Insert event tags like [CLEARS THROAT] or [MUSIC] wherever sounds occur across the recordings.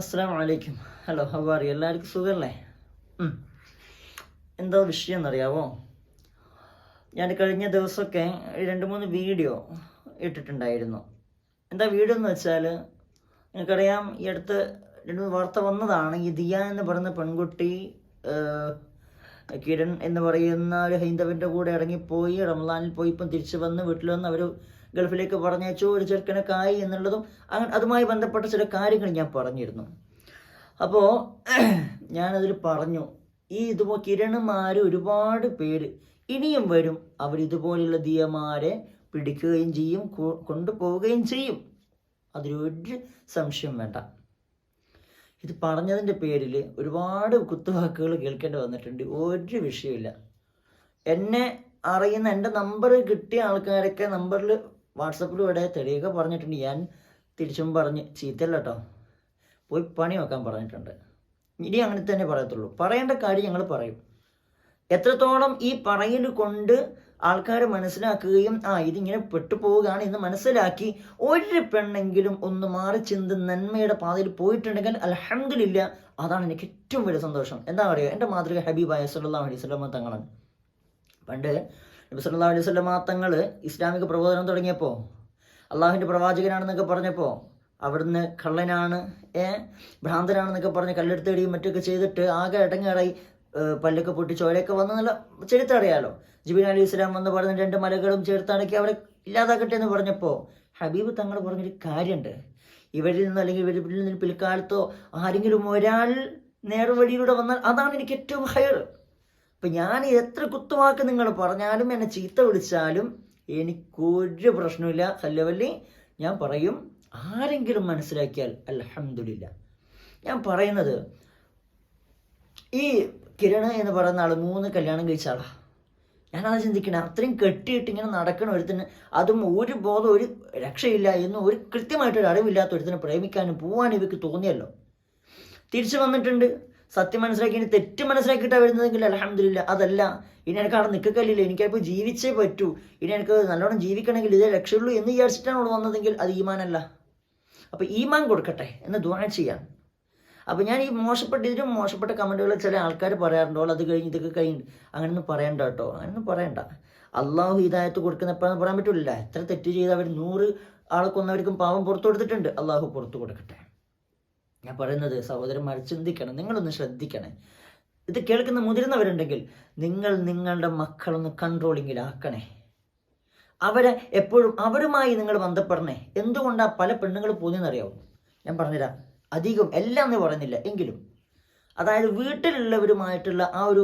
അസ്സാം വലൈക്കും ഹലോ ഹവാറി എല്ലാവർക്കും സുഖമല്ലേ. എന്താ വിഷയം എന്നറിയാവോ? ഞാൻ കഴിഞ്ഞ ദിവസമൊക്കെ രണ്ട് മൂന്ന് വീഡിയോ ഇട്ടിട്ടുണ്ടായിരുന്നു. എന്താ വീഡിയോ എന്ന് വെച്ചാൽ നിങ്ങൾക്കറിയാം ഈ അടുത്ത് രണ്ട് മൂന്ന് വാർത്ത വന്നതാണ്. ഈ ദിയ എന്ന് പറയുന്ന പെൺകുട്ടി കിരൺ എന്ന് പറയുന്ന ഒരു ഹൈന്ദവന്റെ കൂടെ ഇറങ്ങിപ്പോയി റംസാനിൽ പോയി ഇപ്പം തിരിച്ചു വന്ന് വീട്ടിൽ വന്ന് അവർ ഗൾഫിലേക്ക് പറഞ്ഞയച്ചു ഒരു ചെറുക്കനൊക്കായി എന്നുള്ളതും അതുമായി ബന്ധപ്പെട്ട ചില കാര്യങ്ങൾ ഞാൻ പറഞ്ഞിരുന്നു. അപ്പോൾ [CLEARS THROAT] ഞാനതിൽ പറഞ്ഞു ഈ ഇതുപോലെ കിരണന്മാർ ഒരുപാട് പേര് ഇനിയും വരും അവർ ഇതുപോലെയുള്ള ദിയമാരെ പിടിക്കുകയും ചെയ്യും കൊണ്ടുപോവുകയും ചെയ്യും. അതിലൊരു സംശയം വേണ്ട. ഇത് പറഞ്ഞതിന്റെ പേരിൽ ഒരുപാട് കുത്തുവാക്കുകൾ കേൾക്കേണ്ടി വന്നിട്ടുണ്ട്. ഒരു വിഷയമില്ല എന്നെ അറിയുന്ന എന്റെ നമ്പർ കിട്ടിയ ആൾക്കാരൊക്കെ നമ്പറിൽ വാട്സപ്പിലൂടെ തെളിയൊക്കെ പറഞ്ഞിട്ടുണ്ട്. ഞാൻ തിരിച്ചും പറഞ്ഞ് ചീത്തല്ല കേട്ടോ പോയി പണി വെക്കാൻ പറഞ്ഞിട്ടുണ്ട്. ഇനി അങ്ങനെ തന്നെ പറയത്തുള്ളൂ. പറയേണ്ട കാര്യം ഞങ്ങൾ പറയും. എത്രത്തോളം ഈ പറയൽ കൊണ്ട് ആൾക്കാർ മനസ്സിലാക്കുകയും ആ ഇതിങ്ങനെ പെട്ടുപോവുകയാണ് എന്ന് മനസ്സിലാക്കി ഒരു പെണ്ണെങ്കിലും ഒന്ന് മാറി ചിന്ത നന്മയുടെ പാതയിൽ പോയിട്ടുണ്ടെങ്കിൽ അലഹമില്ല അതാണ് എനിക്ക് ഏറ്റവും വലിയ സന്തോഷം. എന്താ പറയുക? എന്റെ മാതൃക ഹബീബായ സല്ലല്ലാഹു അലൈഹി സ്വലാമ തങ്ങളാണ്. പണ്ട് നബി സല്ലല്ലാഹു അലൈഹി വസല്ലമ തങ്ങൾ ഇസ്ലാമിക പ്രബോധനം തുടങ്ങിയപ്പോൾ അള്ളാഹുവിന്റെ പ്രവാചകനാണെന്നൊക്കെ പറഞ്ഞപ്പോൾ അവിടുന്ന് കള്ളനാണ് ഏ ഭ്രാന്തനാണെന്നൊക്കെ പറഞ്ഞ് കല്ലെടുത്തേടിയും മറ്റൊക്കെ ചെയ്തിട്ട് ആകെ ഇടങ്ങേറായി പല്ലൊക്കെ പൊട്ടി ചോരയൊക്കെ വന്ന നല്ല ചരിത്രം അറിയാലോ. ജിബിൻ അലി ഇസ്ലാം വന്ന് പറഞ്ഞ രണ്ട് മലകളും ചേർത്തടക്കി അവരെ ഇല്ലാതാക്കട്ടെ എന്ന് പറഞ്ഞപ്പോൾ ഹബീബ് തങ്ങൾ പറഞ്ഞൊരു കാര്യമുണ്ട് ഇവരിൽ നിന്ന് അല്ലെങ്കിൽ ഇവരിൽ നിന്ന് പിൽക്കാലത്തോ ആരെങ്കിലും ഒരാൾ നേർവഴിയിലൂടെ വന്നാൽ അതാണ് എനിക്ക് ഏറ്റവും ഹയർ അപ്പം ഞാൻ എത്ര കുത്തുവാക്ക് നിങ്ങൾ പറഞ്ഞാലും എന്നെ ചീത്ത വിളിച്ചാലും എനിക്കൊരു പ്രശ്നമില്ല കല്ലവല്ലി ഞാൻ പറയും ആരെങ്കിലും മനസ്സിലാക്കിയാൽ അലഹമില്ല ഞാൻ പറയുന്നത് ഈ കിരണ എന്ന് പറയുന്ന ആൾ മൂന്ന് കല്യാണം കഴിച്ച ആളാ. ഞാനത് ചിന്തിക്കണേ അത്രയും കെട്ടിയിട്ട് ഇങ്ങനെ നടക്കണ ഒരുത്തിന് അതും ഒരു ബോധം ഒരു രക്ഷയില്ല എന്നും ഒരു കൃത്യമായിട്ടൊരു അറിവില്ലാത്ത ഒരുത്തിനെ പ്രേമിക്കാനും പോവാനും ഇവയ്ക്ക് തോന്നിയല്ലോ. തിരിച്ചു വന്നിട്ടുണ്ട്. സത്യം മനസ്സിലാക്കി ഇനി തെറ്റ് മനസ്സിലാക്കിയിട്ടാണ് വരുന്നതെങ്കിൽ അലഹമില്ല അതല്ല. ഇനി എനിക്ക് അവിടെ നിൽക്കല്ലില്ല എനിക്കപ്പോൾ ജീവിച്ചേ പറ്റൂ. ഇനി എനിക്ക് നല്ലോണം ജീവിക്കണമെങ്കിൽ ഇതേ രക്ഷയുള്ളൂ എന്ന് വിചാരിച്ചിട്ടാണ് അവിടെ വന്നതെങ്കിൽ അത് ഈമാനല്ല. അപ്പോൾ ഈമാൻ കൊടുക്കട്ടെ എന്ന് ദുആ ചെയ്യാം. അപ്പോൾ ഞാൻ ഈ മോശപ്പെട്ട ഇതിലും മോശപ്പെട്ട കമന്റുകൾ ചില ആൾക്കാർ പറയാറുണ്ടോ അത് കഴിഞ്ഞ് ഇതൊക്കെ കഴിഞ്ഞ്. അങ്ങനെയൊന്നും പറയണ്ട കേട്ടോ അങ്ങനെയൊന്നും പറയണ്ട. അള്ളാഹു ഹിദായത്ത് കൊടുക്കുന്ന എപ്പോഴാന്ന് പറയാൻ പറ്റില്ല എത്ര തെറ്റ് ചെയ്ത് അവർ നൂറ് ആളെ കൊന്നവർക്കും പാവം പുറത്തു കൊടുത്തിട്ടുണ്ട്. അള്ളാഹു പുറത്തു കൊടുക്കട്ടെ. ഞാൻ പറയുന്നത് സഹോദരന്മാർ ചിന്തിക്കണം നിങ്ങളൊന്ന് ശ്രദ്ധിക്കണേ. ഇത് കേൾക്കുന്ന മുതിർന്നവരുണ്ടെങ്കിൽ നിങ്ങൾ നിങ്ങളുടെ മക്കളൊന്ന് കൺട്രോളിങ്ങിലാക്കണേ അവരെ എപ്പോഴും അവരുമായി നിങ്ങൾ ബന്ധപ്പെടണേ. എന്തുകൊണ്ടാണ് പല പെണ്ണുങ്ങൾ പോകുന്നതെന്നറിയാവും? ഞാൻ പറഞ്ഞുതരാം. അധികം എല്ലാം എന്ന് പറയുന്നില്ല. എങ്കിലും അതായത് വീട്ടിലുള്ളവരുമായിട്ടുള്ള ആ ഒരു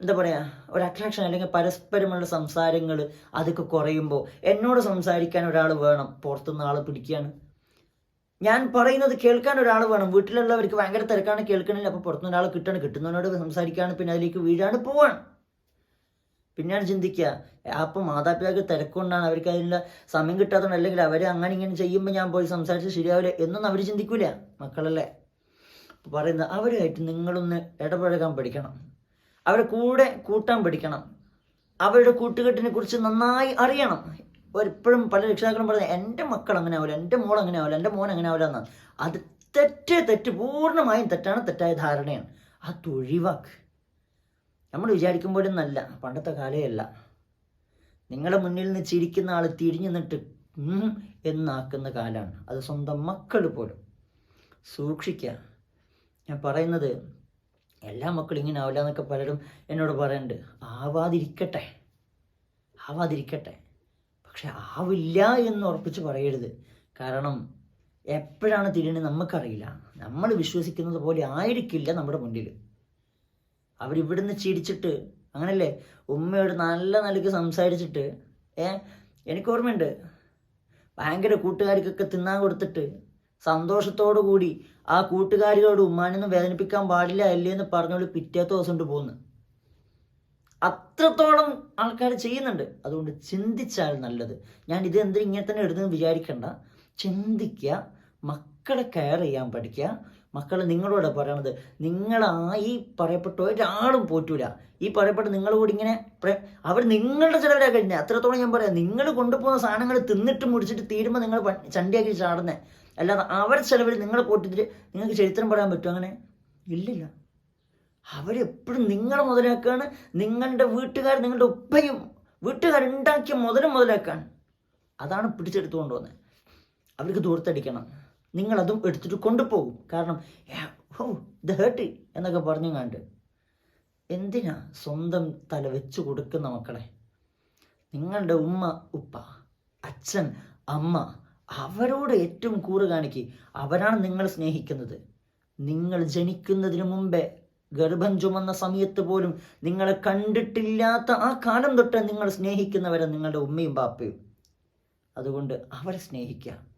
എന്താ പറയുക ഒരു അട്രാക്ഷൻ അല്ലെങ്കിൽ പരസ്പരമുള്ള സംസാരങ്ങൾ അതൊക്കെ കുറയുമ്പോൾ എന്നോട് സംസാരിക്കാൻ ഒരാൾ വേണം. പുറത്തുനിന്ന് ആൾ പിടിക്കുകയാണ്. ഞാൻ പറയുന്നത് കേൾക്കാൻ ഒരാൾ വേണം. വീട്ടിലുള്ളവർക്ക് ഭയങ്കര തിരക്കാണ്. കേൾക്കണില്ല. അപ്പോൾ പുറത്തുനിന്ന് ഒരാൾ കിട്ടണം. കിട്ടുന്നവനോട് സംസാരിക്കുകയാണ് പിന്നെ അതിലേക്ക് വീഴാണ് പോവാണ്. പിന്നെയാണ് ചിന്തിക്കുക. അപ്പം മാതാപിതാക്കൾ തിരക്കൊണ്ടാണ്. അവർക്ക് അതിനുള്ള സമയം കിട്ടാത്തതുകൊണ്ട് അല്ലെങ്കിൽ അവർ അങ്ങനെ ഇങ്ങനെ ചെയ്യുമ്പോൾ ഞാൻ പോയി സംസാരിച്ച് ശരിയാവില്ല എന്നൊന്നും അവർ ചിന്തിക്കൂല. മക്കളല്ലേ? പറയുന്നത് അവരുമായിട്ട് നിങ്ങളൊന്ന് ഇടപഴകാൻ പഠിക്കണം. അവരുടെ കൂടെ കൂട്ടാൻ പഠിക്കണം. അവരുടെ കൂട്ടുകെട്ടിനെ കുറിച്ച് നന്നായി അറിയണം. എപ്പോഴും പല രക്ഷിതാക്കളും പറയുന്നത് എന്റെ മക്കൾ അങ്ങനെ ആവില്ല എന്റെ മോൾ അങ്ങനെ ആവില്ല എന്റെ മോൻ അങ്ങനെ ആവില്ല എന്നാണ്. അത് തെറ്റ് തെറ്റ് പൂർണമായും തെറ്റാണ് തെറ്റായ ധാരണയാണ്. അത് ഒഴിവാക്ക്. നമ്മൾ വിചാരിക്കുമ്പോഴും നല്ല പണ്ടത്തെ കാലയല്ല നിങ്ങളുടെ മുന്നിൽ നിന്ന് ചിരിക്കുന്ന ആൾ തിരിഞ്ഞു നിന്നിട്ട് എന്നാക്കുന്ന കാലമാണ് അത് സ്വന്തം മക്കൾ പോലും. സൂക്ഷിക്കുക ഞാൻ പറയുന്നത് എല്ലാ മക്കളും ഇങ്ങനെ ആവില്ല എന്നൊക്കെ പലരും എന്നോട് പറയുന്നുണ്ട് ആവാതിരിക്കട്ടെ. ആവാതിരിക്കട്ടെ. പക്ഷെ ആവില്ല എന്ന് ഉറപ്പിച്ച് പറയരുത്. കാരണം എപ്പോഴാണ് തിരിയണത് നമുക്കറിയില്ല. നമ്മൾ വിശ്വസിക്കുന്നത് പോലെ ആയിരിക്കില്ല നമ്മുടെ മുന്നിൽ. അവരിവിടുന്ന് ചിരിച്ചിട്ട് അങ്ങനല്ലേ? ഉമ്മയോട് നല്ല നിലയ്ക്ക് സംസാരിച്ചിട്ട് ഏ എനിക്ക് ഓർമ്മയുണ്ട് ഭയങ്കര കൂട്ടുകാർക്കൊക്കെ തിന്നാൻ കൊടുത്തിട്ട് സന്തോഷത്തോടു കൂടി ആ കൂട്ടുകാരികളോട് ഉമ്മാനൊന്നും വേദനിപ്പിക്കാൻ പാടില്ല അല്ലേ എന്ന് പറഞ്ഞോളി പിറ്റേത്തെ ദിവസം കൊണ്ട് പോകുന്നു അത്രത്തോളം ആൾക്കാർ ചെയ്യുന്നുണ്ട്. അതുകൊണ്ട് ചിന്തിച്ചാൽ നല്ലത്. ഞാൻ ഇത് എന്തിനും ഇങ്ങനെ തന്നെ എടുത്തെന്ന് വിചാരിക്കണ്ട. ചിന്തിക്കുക മക്കളെ കെയർ ചെയ്യാൻ പഠിക്കുക മക്കൾ നിങ്ങളോട് പറയണത് നിങ്ങളായി പറയപ്പെട്ട ഒരാളും പോറ്റൂല. ഈ പറയപ്പെട്ട നിങ്ങളോട് ഇങ്ങനെ അവർ നിങ്ങളുടെ ചിലവരാ കഴിഞ്ഞ അത്രത്തോളം ഞാൻ പറയാം. നിങ്ങൾ കൊണ്ടുപോകുന്ന സാധനങ്ങൾ തിന്നിട്ട് മുടിച്ചിട്ട് തീരുമ്പോൾ നിങ്ങൾ ചണ്ടിയാക്കി ചാടുന്നേ. അല്ലാതെ അവരുടെ ചിലവിൽ നിങ്ങളെ പോറ്റിട്ട് നിങ്ങൾക്ക് ചരിത്രം പറയാൻ പറ്റുമോ അങ്ങനെ? ഇല്ലില്ല. അവരെപ്പോഴും നിങ്ങളെ മുതലാക്കാണ്. നിങ്ങളുടെ വീട്ടുകാർ നിങ്ങളുടെ ഉപ്പയും വീട്ടുകാരുണ്ടാക്കിയ മുതലും മുതലാക്കാൻ അതാണ് പിടിച്ചെടുത്തു കൊണ്ടുവന്നത് അവർക്ക് ദൂരത്തടിക്കണം. നിങ്ങളതും എടുത്തിട്ട് കൊണ്ടുപോകും. കാരണം "ഏ, ഓ ഇത് എന്നൊക്കെ പറഞ്ഞു കണ്ട് എന്തിനാ സ്വന്തം തല വെച്ച് കൊടുക്കുന്ന മക്കളെ? നിങ്ങളുടെ ഉമ്മ ഉപ്പ അച്ഛൻ അമ്മ അവരോട് ഏറ്റവും കൂറ് കാണിക്കുക അവരാണ് നിങ്ങൾ സ്നേഹിക്കുന്നത്. നിങ്ങൾ ജനിക്കുന്നതിന് മുമ്പേ ഗർഭം ചുമന്ന സമയത്ത് പോലും നിങ്ങളെ കണ്ടിട്ടില്ലാത്ത ആ കാലം തൊട്ട് നിങ്ങൾ സ്നേഹിക്കുന്നവരെ നിങ്ങളുടെ ഉമ്മയും ബാപ്പയും. അതുകൊണ്ട് അവരെ സ്നേഹിക്കുക.